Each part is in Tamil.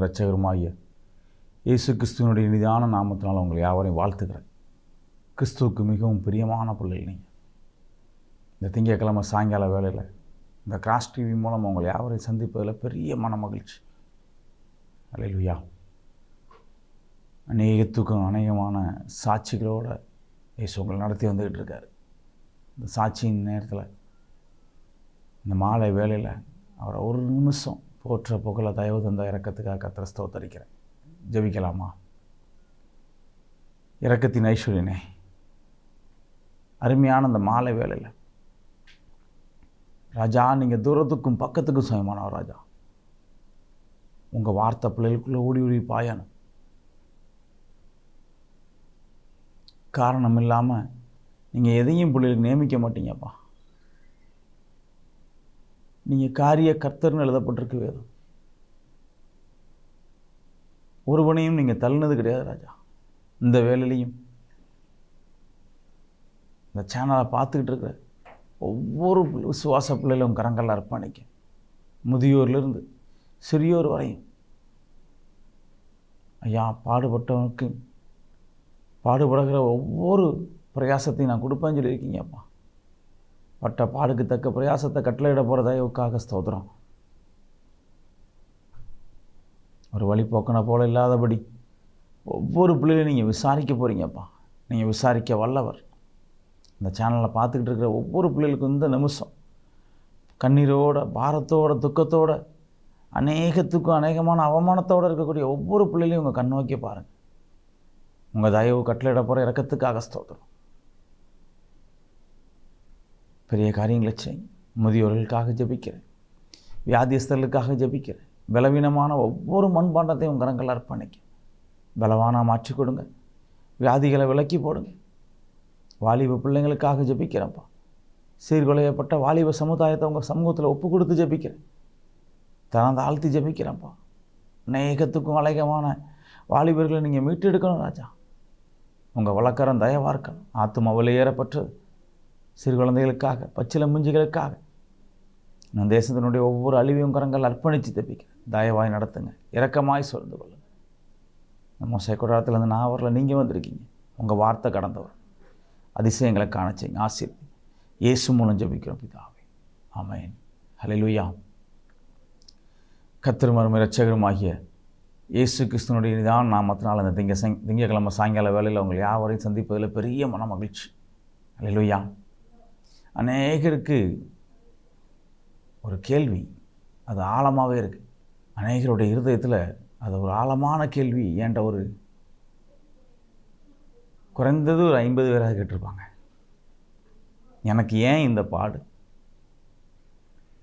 இரட்சகருமாகிய இயேசு கிறிஸ்துவனுடைய இனிதான நாமத்தினால் உங்களை யாவரையும் வாழ்த்துக்கிறேன் கிறிஸ்துவுக்கு மிகவும் பிரியமான பிள்ளைகள் நீங்கள் இந்த திங்கட்கிழமை சாயங்கால வேலையில் இந்த கிராஸ் டிவி மூலம் உங்களை யாவரையும் சந்திப்பதில் பெரிய மன மகிழ்ச்சி. அலையிலுயா அநேகத்துக்கும் அநேகமான சாட்சிகளோட இயேசு உங்களை நடத்தி வந்துக்கிட்டு இருக்காரு. இந்த சாட்சியின் நேரத்தில் இந்த மாலை வேலையில் அவரை ஒரு நிமிஷம் போற்ற புகழ தயவு தந்த இறக்கத்துக்காக கத்திர ஸ்தோத்தரிக்கிறேன். ஜெபிக்கலாமா? இறக்கத்தின் ஐஸ்வர்யனே அருமையான அந்த மாலை வேலையில் ராஜா நீங்கள் தூரத்துக்கும் பக்கத்துக்கும் சுயமானவர் ராஜா. உங்கள் வார்த்தை பிள்ளைகளுக்குள்ளே ஓடி ஓடி பாயணும். காரணம் இல்லாமல் நீங்கள் எதையும் பிள்ளைகளுக்கு நியமிக்க மாட்டீங்கப்பா. நீங்கள் காரிய கர்த்தர்னு எழுதப்பட்டிருக்கு வேதம் ஒருவனையும் நீங்கள் தள்ளினது கிடையாது ராஜா. இந்த வேலையிலையும். இந்த சேனலை பார்த்துக்கிட்டு இருக்கிற ஒவ்வொரு விசுவாச பிள்ளைகளும் கரங்கள் அர்ப்பணிக்க முதியோர்லேருந்து சிறியோர் வரையும். ஐயா பாடுபட்டவனுக்கு பாடுபடுகிற ஒவ்வொரு பிரயாசத்தையும் நான் கொடுப்பேன்னு சொல்லியிருக்கீங்கப்பா. பட்ட பாடுக்கு தக்க பிரயாசத்தை கட்டளையிட போகிற தயவுக்காக ஸ்தோத்திரம். ஒரு வழிபோக்கனை போல இல்லாதபடி ஒவ்வொரு பிள்ளைகளையும் நீங்கள் விசாரிக்க போகிறீங்கப்பா நீங்கள் விசாரிக்க வல்லவர். இந்த சேனலில் பார்த்துக்கிட்டு இருக்கிற ஒவ்வொரு பிள்ளைகளுக்கும் இந்த நிமிஷம். கண்ணீரோட பாரத்தோட துக்கத்தோட அநேகத்துக்கும் அநேகமான அவமானத்தோடு இருக்கக்கூடிய ஒவ்வொரு பிள்ளைகளையும் உங்கள் கண் நோக்கி பாருங்கள் உங்கள் தயவு கட்டளையிட போகிற இறக்கத்துக்காக ஸ்தோத்திரம். பெரிய காரியங்களை செய்யும். முதியோர்களுக்காக ஜெபிக்கிறேன். வியாதிஸ்தர்களுக்காக ஜபிக்கிறேன். பலவீனமான ஒவ்வொரு மண்பாண்டத்தையும் உங்கள் கரங்கள் அர்ப்பணிக்க பலவான மாற்றி கொடுங்க. வியாதிகளை விலக்கி போடுங்க. வாலிப பிள்ளைங்களுக்காக ஜெபிக்கிறேன்ப்பா. சீர்குலையப்பட்ட வாலிப சமுதாயத்தை உங்கள் சமூகத்தில் ஒப்பு கொடுத்து ஜெபிக்கிறேன். தன தாழ்த்தி ஜெபிக்கிறேன்ப்பா. அநேகத்துக்கும் அழகமான வாலிபர்களை நீங்கள் மீட்டெடுக்கணும் ராஜா. உங்கள் வழக்கரம் தயவாக இருக்கணும். ஆத்துமா சிறு குழந்தைகளுக்காக பச்சில முஞ்சிகளுக்காக. நம் தேசத்தினுடைய ஒவ்வொரு அழிவையும் கரங்கள் அர்ப்பணித்து தப்பிக்கிறேன். தயவாய் நடத்துங்க. இரக்கமாய் சொல்ந்து கொள்ளுங்கள் நம்ம சேக்குடாரத்துலேருந்து நான் வரல நீங்கள் வந்திருக்கீங்க. உங்கள் வார்த்தை கடந்தவர். அதிசயங்களை காண செய்யுங்க. ஆசிரியர் இயேசு மூலம் ஜபிக்கிறோம் பிதாவே. ஆமேன். ஹalleluya. கத்திருமரும் இரட்சகரும் ஆகிய இயேசு கிறிஸ்தனுடைய நிதான நாமத்தினால் அந்த திங்க சங் திங்கக்கிழமை சாயங்கால வேலையில் உங்களை யாவரையும் சந்திப்பதில் பெரிய மன மகிழ்ச்சி. ஹalleluya. அநேகருக்கு ஒரு கேள்வி அது ஆழமாகவே இருக்குது அநேகருடைய இருதயத்தில் அது ஒரு ஆழமான கேள்வி ஏன்ட ஒரு குறைந்தது ஒரு ஐம்பது பேராக கேட்டிருப்பாங்க. எனக்கு ஏன் இந்த பாடு?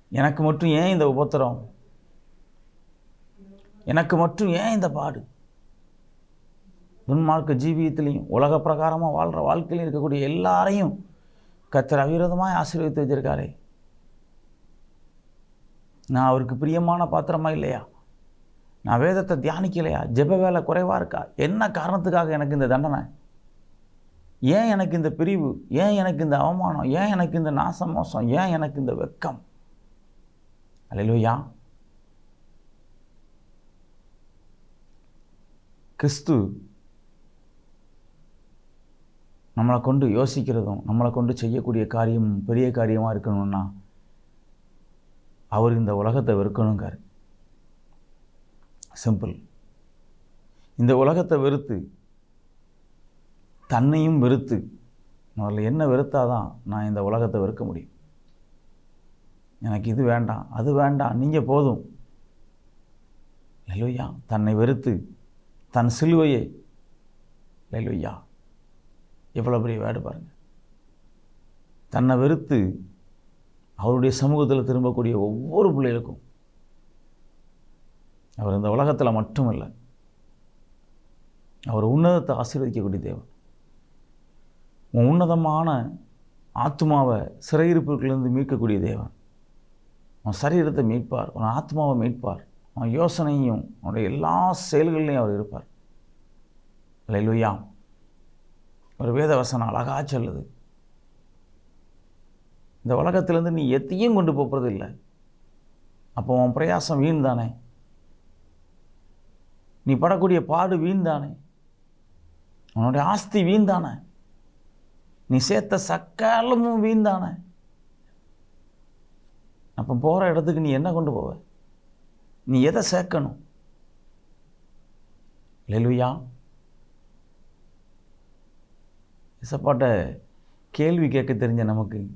எனக்கு மட்டும் ஏன் இந்த உபத்திரம்? எனக்கு மட்டும் ஏன் இந்த பாடு? துன்மார்க்க ஜீவியத்திலையும் உலக பிரகாரமாக வாழ்கிற வாழ்க்கையிலையும் இருக்கக்கூடிய எல்லாரையும் கத்தர் அவிரோதமாக ஆசீர்வதித்து வச்சிருக்காரே. நான் அவருக்கு பிரியமான பாத்திரமா இல்லையா? நான் வேதத்தை தியானிக்கலையா? ஜெப வேலை குறைவாக இருக்கா? என்ன காரணத்துக்காக எனக்கு இந்த தண்டனை? ஏன் எனக்கு இந்த பிரிவு? ஏன் எனக்கு இந்த அவமானம்? ஏன் எனக்கு இந்த நாச மோசம் ஏன் எனக்கு இந்த வெக்கம்? அலையிலோயா கிறிஸ்து நம்மளை கொண்டு யோசிக்கிறதும் நம்மளை கொண்டு செய்யக்கூடிய காரியம் பெரிய காரியமாக இருக்கணும்னா அவர் இந்த உலகத்தை வெறுக்கணுங்கார் சிம்பிள் இந்த உலகத்தை வெறுத்து தன்னையும் வெறுத்து முதல்ல என்ன வெறுத்தாதான் நான் இந்த உலகத்தை வெறுக்க முடியும். எனக்கு இது வேண்டாம் அது வேண்டாம் நீங்கள் போதும். லெலுயா தன்னை வெறுத்து தன் சிலுவையை லெலுயா எவ்வளோ பெரிய வேடு பாருங்கள் தன்னை வெறுத்து அவருடைய சமூகத்தில் திரும்பக்கூடிய ஒவ்வொரு பிள்ளைகளுக்கும் அவர் இந்த உலகத்தில் மட்டும் அவர் உன்னதத்தை ஆசீர்வதிக்கக்கூடிய தேவன். உன் உன்னதமான ஆத்மாவை சிறையிருப்புகளிலிருந்து மீட்கக்கூடிய தேவன். உன் சரீரத்தை மீட்பார் உன் ஆத்மாவை மீட்பார் உன் யோசனையும் உன்னுடைய எல்லா செயல்கள்லையும் அவர் இருப்பார். இல்லையா ஒரு வேதவசனம் அழகாக சொல்லுது. இந்த உலகத்திலேருந்து நீ எத்தையும் கொண்டு போகிறது இல்லை அப்போ உன் பிரயாசம் வீண் தானே நீ படக்கூடிய பாடு வீண்தானே? உன்னுடைய ஆஸ்தி வீண்தானே? நீ சேர்த்த சக்காலமும் வீண்தானே? அப்போ போகிற இடத்துக்கு நீ என்ன கொண்டு போவ? நீ எதை சேர்க்கணும்? லெலுயா இசப்பாட்ட கேள்வி கேட்க தெரிஞ்ச நமக்கு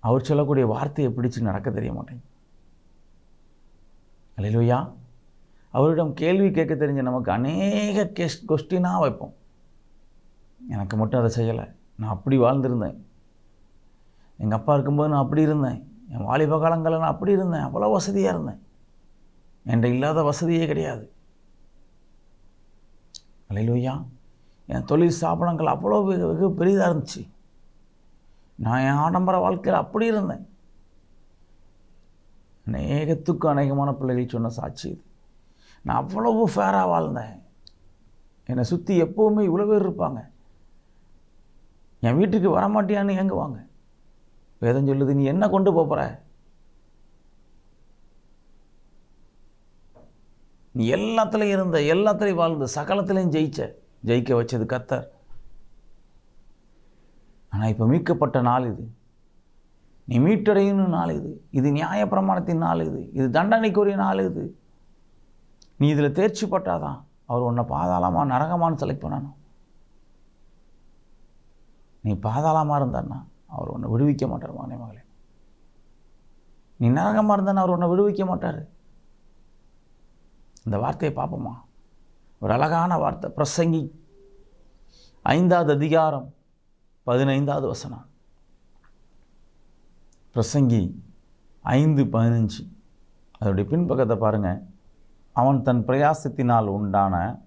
அவர் சொல்லக்கூடிய வார்த்தையை பிடிச்சு நடக்க தெரிய மாட்டேங்க அல்லையா அவரிடம் கேள்வி கேட்க தெரிஞ்ச நமக்கு அநேக கெஸ் கொஸ்டினாக வைப்போம். எனக்கு மட்டும் அதை செய்யலை. நான் அப்படி வாழ்ந்திருந்தேன். எங்கள் அப்பா இருக்கும்போது நான் அப்படி இருந்தேன். என் வாலிப காலங்களில் நான் அப்படி இருந்தேன். அவ்வளோ வசதியாக இருந்தேன். என்கிட்ட இல்லாத வசதியே கிடையாது. அலையிலோயா. என் தொழில் ஸ்தாபனங்கள் அவ்வளோ வெகு வெகு பெரிதாக இருந்துச்சு. நான் என் ஆடம்பர வாழ்க்கையில் அப்படி இருந்தேன். அநேகத்துக்கு அநேகமான பிள்ளைகள் சொன்ன சாட்சி இது. நான் அவ்வளவு ஃபேராக வாழ்ந்தேன். என்னை சுற்றி எப்போவுமே இவ்வளோ பேர் இருப்பாங்க. என் வீட்டுக்கு வரமாட்டியான்னு ஏங்குவாங்க. வேதம் சொல்லுது நீ என்ன கொண்டு போகிற நீ எல்லாத்துலேயும் இருந்த எல்லாத்துலேயும் வாழ்ந்த சகலத்துலேயும் ஜெயிச்ச ஜெயிக்க வச்சது கத்தர். ஆனால் இப்போ மீட்கப்பட்ட நாள் இது. நீ மீட்டடையணும் நாள் இது. இது நியாயப்பிரமாணத்தின் நாள் இது. இது தண்டனைக்குரிய நாள் இது. நீ இதில் தேர்ச்சி பட்டாதான் அவர் உன்னை பாதாளமாக நரகமான்னு செலக்ட் பண்ணணும் நீ பாதாளமாக இருந்தான்னா அவர் உன்னை விடுவிக்க மாட்டார் மகனே மகளே. நீ நரகமாக இருந்தான்னா அவர் உன்னை விடுவிக்க மாட்டார். இந்த வார்த்தையை பார்ப்போமா? ஒரு அழகான வார்த்தை. பிரசங்கி. ஐந்தாவது அதிகாரம் பதினைந்தாவது வசனம். பிரசங்கி ஐந்து பதினஞ்சு. அதோடைய பின்பக்கத்தை பாருங்கள் அவன் தன் பிரயாசத்தினால் உண்டான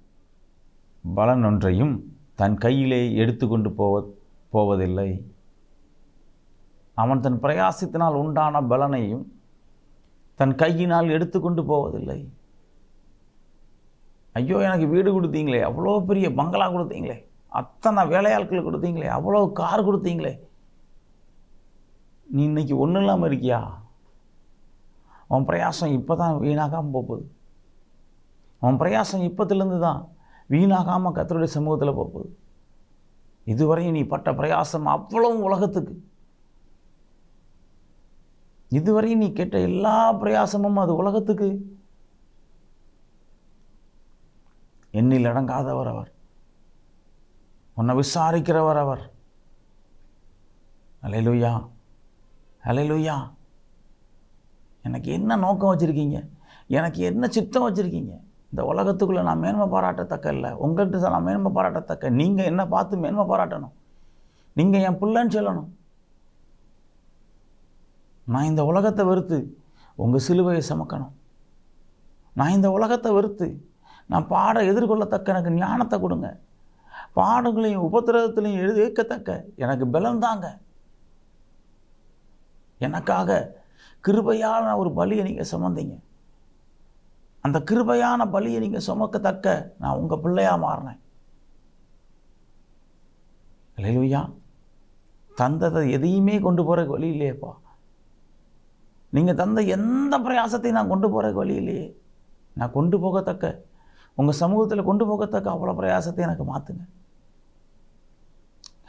பலன் ஒன்றையும் தன் கையிலே எடுத்துக்கொண்டு போவ போவதில்லை. அவன் தன் பிரயாசத்தினால் உண்டான பலனையும் தன் கையினால் எடுத்துக்கொண்டு போவதில்லை. ஐயோ எனக்கு வீடு கொடுத்தீங்களே அவ்வளோ பெரிய பங்களா கொடுத்தீங்களே அத்தனை வேலையாட்கள் கொடுத்தீங்களே அவ்வளோ கார் கொடுத்தீங்களே. நீ இன்னைக்கு ஒன்றும் இல்லாமல் இருக்கியா? உன் பிரயாசம் இப்போ தான் வீணாகாமல் போகுது. உன் பிரயாசம் இப்போத்துலேருந்து தான் வீணாகாமல் கத்தருடைய சமூகத்தில் போகுது. இதுவரையும் நீ பட்ட பிரயாசம் அவ்வளவும் உலகத்துக்கு. இதுவரையும் நீ கேட்ட எல்லா பிரயாசமும் அது உலகத்துக்கு. எண்ணில் அடங்காதவர் அவர். உன்னை விசாரிக்கிறவர் அவர். அலையிலுயா அலையிலுயா எனக்கு என்ன நோக்கம் வச்சுருக்கீங்க? எனக்கு என்ன சித்தம் வச்சுருக்கீங்க? இந்த உலகத்துக்குள்ளே நான் மேன்மை பாராட்டத்தக்க இல்லை. உங்கள்கிட்ட நான் மேன்மை பாராட்டத்தக்க. நீங்கள் என்ன பார்த்து மேன்மை பாராட்டணும்? நீங்கள் என் பிள்ளைன்னு சொல்லணும். நான் இந்த உலகத்தை வெறுத்து உங்கள் சிலுவையை சமக்கணும். நான் இந்த உலகத்தை வெறுத்து நான் பாட எதிர்கொள்ளத்தக்க எனக்கு ஞானத்தை கொடுங்க. பாடங்களையும் உபத்திரவத்திலையும் எழுதிக்கத்தக்க எனக்கு பலம் தாங்க. எனக்காக கிருபையான ஒரு பலியை நீங்கள் சுமந்தீங்க. அந்த கிருபையான பலியை நீங்கள் சுமக்கத்தக்க நான் உங்கள் பிள்ளையாக மாறினேன். இல்லையா தந்ததை எதையுமே கொண்டு போகிறக்கு வழி இல்லையேப்பா. நீங்கள் தந்த எந்த பிரயாசத்தையும் நான் கொண்டு போகிறக்கு வழி இல்லையே. நான் கொண்டு போகத்தக்க உங்கள் சமூகத்தில் கொண்டு போகத்தக்க அவ்வளோ பிரயாசத்தை எனக்கு மாற்றுங்க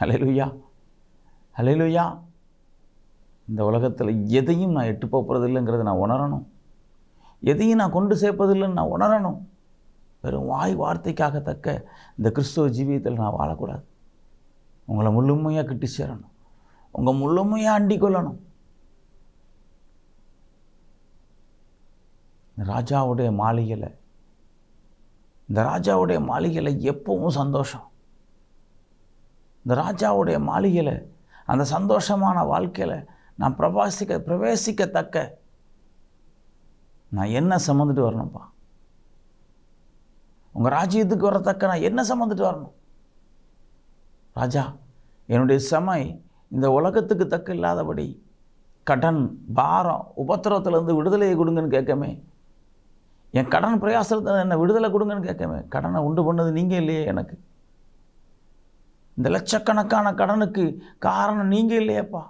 அலையிலுயா அலையிலுயா இந்த உலகத்தில் எதையும் நான் எட்டு போகிறதில்லைங்கிறத நான் உணரணும். எதையும் நான் கொண்டு சேர்ப்பதில்லைன்னு நான் உணரணும். வெறும் வாய் வார்த்தைக்காக தக்க இந்த கிறிஸ்துவ ஜீவியத்தில் நான் வாழக்கூடாது. உங்களை முழுமையாக கிட்டி சேரணும். உங்கள் முழுமையாக அண்டிக் கொள்ளணும். ராஜாவுடைய மாளிகையில் இந்த ராஜாவுடைய மாளிகையில் எப்பவும் சந்தோஷம். இந்த ராஜாவுடைய மாளிகையில் அந்த சந்தோஷமான வாழ்க்கையில் நான் பிரவாசிக்க பிரவேசிக்கத்தக்க நான் என்ன சம்மந்துட்டு வரணும்ப்பா? உங்கள் ராஜ்யத்துக்கு வரத்தக்க நான் என்ன சம்மந்துட்டு வரணும்? ராஜா என்னுடைய செமை இந்த உலகத்துக்கு தக்க இல்லாதபடி கடன் பாரம் உபத்திரவத்திலேருந்து விடுதலையை கொடுங்கன்னு கேட்கமே. என் கடன் பிரயாசத்தை என்னை விடுதலை கொடுங்கன்னு கேட்கவேன் கடனை உண்டு பண்ணது நீங்கள் இல்லையே எனக்கு. இந்த லட்சக்கணக்கான கடனுக்கு காரணம் நீங்கள் இல்லையேப்பா.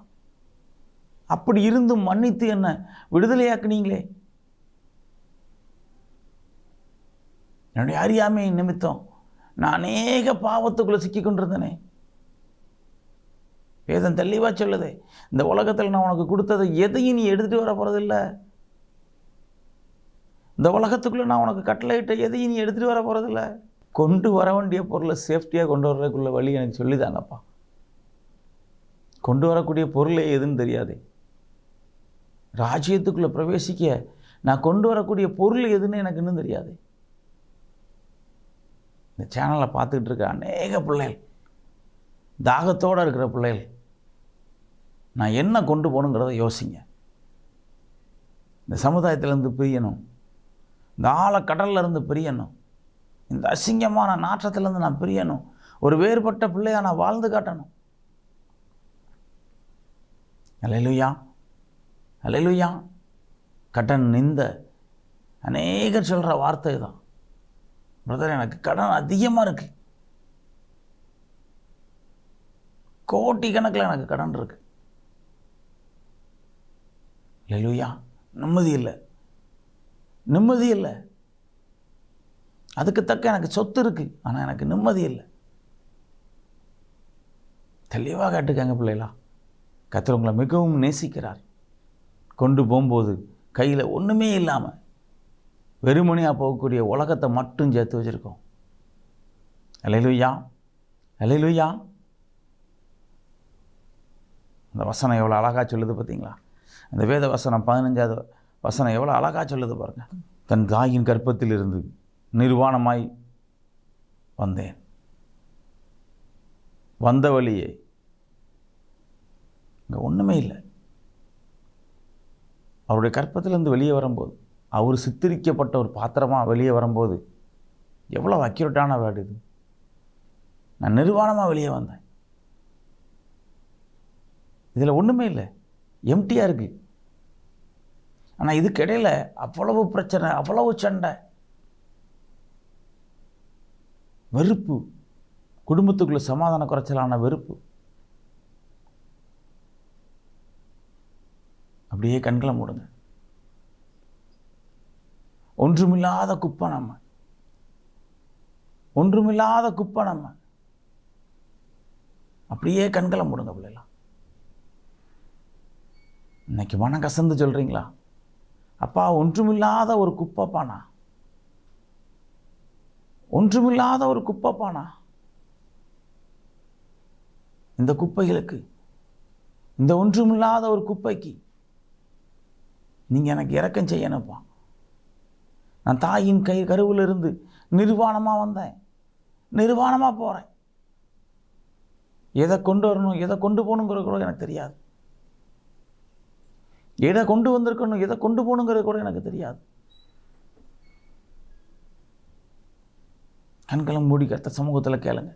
அப்படி இருந்தும் மன்னித்து என்னை விடுதலையாக்குனீங்களே. என்னுடைய அறியாமை நிமித்தம் நான் அநேக பாவத்துக்குள்ளே சிக்கி கொண்டிருந்தேனே. வேதம் தெளிவாக சொல்லுது இந்த உலகத்தில் நான் உனக்கு கொடுத்ததை எதையும் நீ எடுத்துகிட்டு வர போகிறதில்ல இந்த உலகத்துக்குள்ளே நான் உனக்கு கட்டளையிட்ட எதையும் நீ எடுத்துகிட்டு வர போகிறதில்ல கொண்டு வர வேண்டிய பொருளை சேஃப்டியாக கொண்டு வர்றதுக்குள்ள வழி எனக்கு சொல்லிதாங்கப்பா கொண்டு வரக்கூடிய பொருளே எதுன்னு தெரியாது. ராஜ்யத்துக்குள்ளே பிரவேசிக்க நான் கொண்டு வரக்கூடிய பொருள் எதுன்னு எனக்கு இன்னும் தெரியாது. இந்த சேனலை பார்த்துக்கிட்டு இருக்க அநேக பிள்ளைகள் தாகத்தோடு இருக்கிற பிள்ளைகள் நான் என்ன கொண்டு போகணுங்கிறத யோசிங்க. இந்த சமுதாயத்திலேருந்து பிரியணும். இந்த ஆழக்கடல்ல இருந்து பிரியணும். இந்த அசிங்கமான நாற்றத்திலேருந்து நான் பிரியணும். ஒரு வேறுபட்ட பிள்ளையாக நான் வாழ்ந்து காட்டணும். அலையிலுயா. அலையிலுயா. கடன் நிந்த அநேகர் சொல்கிற வார்த்தை தான் பிரதர் எனக்கு கடன் அதிகமாக இருக்கு. கோட்டி கணக்கில் எனக்கு கடன் இருக்கு. லெலுயா நிம்மதி இல்லை. நிம்மதி இல்லை. அதுக்கு தக்க எனக்கு சொத்து இருக்குது ஆனால் எனக்கு நிம்மதி இல்லை. தெளிவாக கேட்டுக்கங்க பிள்ளைகளா. கத்திர உங்களை மிகவும் நேசிக்கிறார். கொண்டு போகும்போது கையில் ஒன்றுமே இல்லாமல் வெறுமனையாக போகக்கூடிய உலகத்தை மட்டும் சேர்த்து வச்சுருக்கோம். அலையிலுயா அலையிலுயா. அந்த வசனம் எவ்வளோ அழகாக சொல்லுது பார்த்தீங்களா? அந்த வேத வசனம் பதினஞ்சாவது வசனம் எவ்வளோ அழகாக சொல்லுது பாருங்கள் தன் தாயின் கர்ப்பத்தில் இருந்து நிர்வாணமாய் வந்தேன். வந்த வழியே இங்கே ஒன்றுமே இல்லை. அவருடைய கற்பத்திலேருந்து வெளியே வரும்போது அவர் சித்தரிக்கப்பட்ட ஒரு பாத்திரமாக வெளியே வரும்போது எவ்வளோ அக்யூரேட்டான வேர்டு இது. நான் நிர்வாணமாக வெளியே வந்தேன். இதில் ஒன்றுமே இல்லை. எம்டியாக இருக்குது ஆனால் இதுக்கிடையில் அவ்வளவு பிரச்சனை அவ்வளவு சண்டை. வெறுப்பு. குடும்பத்துக்குள்ள சமாதான குறைச்சலான வெறுப்பு. அப்படியே கண்களை மூடுங்க. ஒன்றுமில்லாத குப்பை நம்ம. ஒன்றுமில்லாத குப்பை நம்ம. அப்படியே கண்களை மூடுங்க பிள்ளைலாம் இன்னைக்கு மனம் கசந்து சொல்கிறீங்களா அப்பா ஒன்றுமில்லாத ஒரு குப்பைப்பானா? ஒன்றுமில்லாத ஒரு குப்பைப்பானா? இந்த குப்பைகளுக்கு இந்த ஒன்றுமில்லாத ஒரு குப்பைக்கு நீங்கள் எனக்கு இறக்கம் செய்யணும்ப்பா. நான் தாயின் கை கருவிலிருந்து நிர்வாணமாக வந்தேன். நிர்வாணமாக போகிறேன் எதை கொண்டு வரணும் எதை கொண்டு போகணுங்கிற கூட எனக்கு தெரியாது. எதை கொண்டு வந்திருக்கணும் எதை கொண்டு போகணுங்கிறது கூட எனக்கு தெரியாது. கண்களை மூடி கத்த சமூகத்தில் கேளுங்க.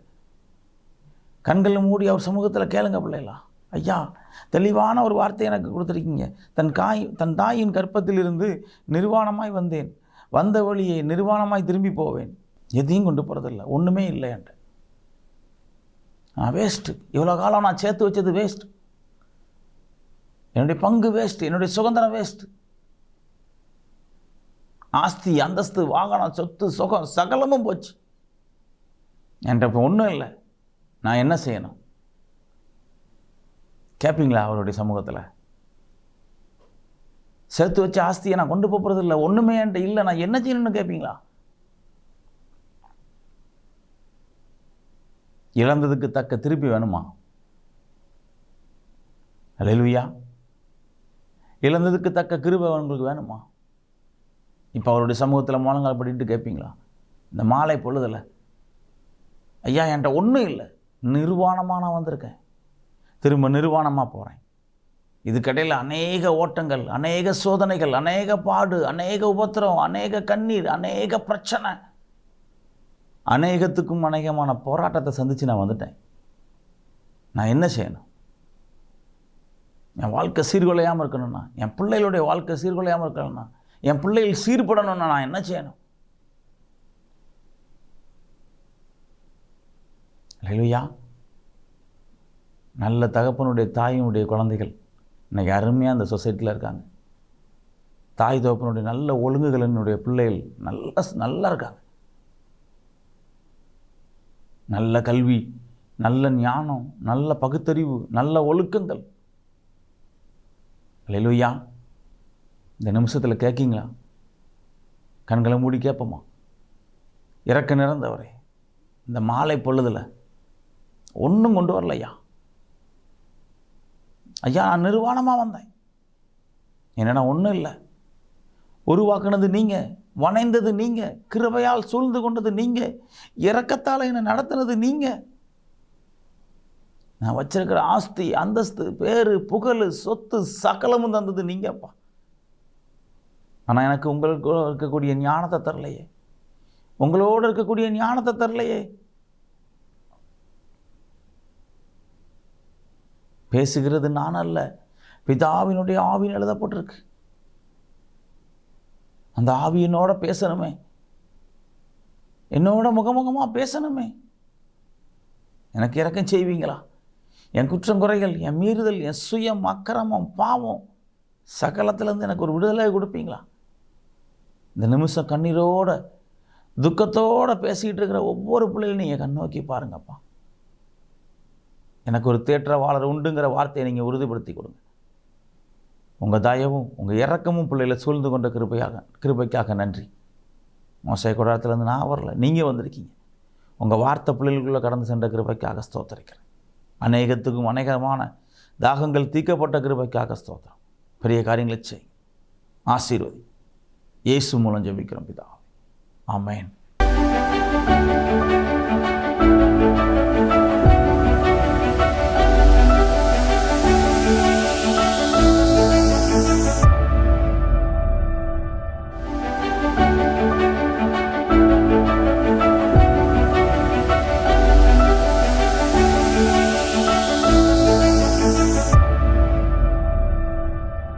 கண்களை மூடி அவர் சமூகத்தில் கேளுங்க பிள்ளைகளா. ஐயா தெளிவான ஒரு வார்த்தை எனக்கு கொடுத்துருக்கீங்க. தன் காய் தன் தாயின் கற்பத்திலிருந்து நிர்வாணமாய் வந்தேன். வந்த வழியை நிர்வாணமாய் திரும்பி போவேன். எதையும் கொண்டு போகிறதில்ல ஒன்றுமே இல்லை என்கிட்ட. நான் வேஸ்ட்டு இவ்வளோ காலம் நான் சேர்த்து வச்சது வேஸ்ட்டு என்னுடைய பங்கு வேஸ்ட் என்னுடைய சுதந்திரம் வேஸ்ட் ஆஸ்தி அந்தஸ்து வாகனம் சொத்து சுகம் சகலமும் போச்சு. என்கிட்ட இப்போ ஒன்றும் இல்லை. நான் என்ன செய்யணும்? கேட்பீங்களா அவருடைய சமூகத்தில்? சேர்த்து வச்ச ஆஸ்தியை நான் கொண்டு போகிறது இல்லை ஒன்றுமே என்கிட்ட இல்லை. நான் என்ன செய்யணும்னு கேட்பீங்களா இழந்ததுக்கு தக்க திருப்பி வேணுமா? அலையலுயா இழந்ததுக்கு தக்க கிருபை உங்களுக்கு வேணுமா? இப்போ அவருடைய சமூகத்தில் முழங்கால் படிட்டு கேட்பீங்களா இந்த மாலை பொழுதில் ஐயா என்கிட்ட ஒன்றும் இல்லை. நிர்வாணமாக நான் வந்திருக்கேன். திரும்ப நிர்வாணமாக போகிறேன் இதுக்கடையில் அநேக ஓட்டங்கள் அநேக சோதனைகள் அநேக பாடு அநேக உபத்திரம் அநேக கண்ணீர் அநேக பிரச்சனை. அநேகத்துக்கும் அநேகமான போராட்டத்தை சந்தித்து நான் வந்துட்டேன். நான் என்ன செய்யணும்? என் வாழ்க்கை சீர்குலையாமல் இருக்கணும்னா என் பிள்ளைகளுடைய வாழ்க்கை சீர்குலையாமல் இருக்கணும்னா என் பிள்ளைகள் சீர்படணும்னா நான் என்ன செய்யணும்? லெலுயா நல்ல தகப்பனுடைய தாயினுடைய குழந்தைகள். இன்றைக்கி அருமையாக அந்த சொசைட்டியில் இருக்காங்க. தாய் தகப்பனுடைய நல்ல ஒழுங்குகள் என்னுடைய பிள்ளைகள் நல்ல நல்லா இருக்காங்க. நல்ல கல்வி நல்ல ஞானம் நல்ல பகுத்தறிவு நல்ல ஒழுக்கங்கள். லெலுயா இந்த நிமிஷத்தில் கேட்கிங்களா கண்களை மூடி கேட்போமா இறக்க நிறந்தவரே இந்த மாலை பொழுதில் ஒன்றும் கொண்டு வரலையா? ஐயா நான் நிர்வாணமாக வந்தேன். என்னென்னா ஒன்றும் இல்லை. உருவாக்குனது நீங்கள் வணைந்தது நீங்கள் கிருபையால் சூழ்ந்து கொண்டது நீங்கள் இறக்கத்தால் என்னை நடத்துனது நீங்கள் நான் வச்சிருக்கிற ஆஸ்தி அந்தஸ்து பேரு புகழ் சொத்து சகலமும் தந்தது நீங்கப்பா. ஆனால் எனக்கு உங்களுக்கு இருக்கக்கூடிய ஞானத்தை தரலையே. உங்களோடு இருக்கக்கூடிய ஞானத்தை தரலையே. பேசுகிறது நான் அல்ல. பிதாவினுடைய ஆவின் எழுதப்பட்டிருக்கு. அந்த ஆவி என்னோட பேசணுமே. என்னோட முகமுகமாக பேசணுமே. எனக்கு இறக்கம் செய்வீங்களா? என் குற்றம் குறைகள் என் மீறுதல் என் சுயம் அக்கிரமம் பாவம் சகலத்திலேருந்து எனக்கு ஒரு விடுதலை கொடுப்பீங்களா? இந்த நிமிஷம் கண்ணீரோட துக்கத்தோட பேசிக்கிட்டு இருக்கிற ஒவ்வொரு பிள்ளைகளும் நீங்கள் கண்ணோக்கி பாருங்கப்பா. எனக்கு ஒரு தேற்றவாளர் உண்டுங்கிற வார்த்தையை நீங்கள் உறுதிப்படுத்தி கொடுங்க. உங்கள் தயவும் உங்கள் இறக்கமும் பிள்ளைகளை சூழ்ந்து கொண்ட கிருபையாக கிருபைக்காக நன்றி. மோசை கொடாரத்துலேருந்து நான் வரல நீங்கள் வந்திருக்கீங்க. உங்கள் வார்த்தை பிள்ளைகளுக்குள்ளே கடந்து சென்ற கிருப்பைக்காக ஸ்தோத்தரிக்கிறேன். அநேகத்துக்கும் அநேகமான தாகங்கள் தீக்கப்பட்ட கிருபைக்காக ஸ்தோத்திரம். பெரிய காரியங்களை செய். ஆசீர்வதி. இயேசு மூலம் ஜெபிக்கிறோம் பிதா ஆமென்.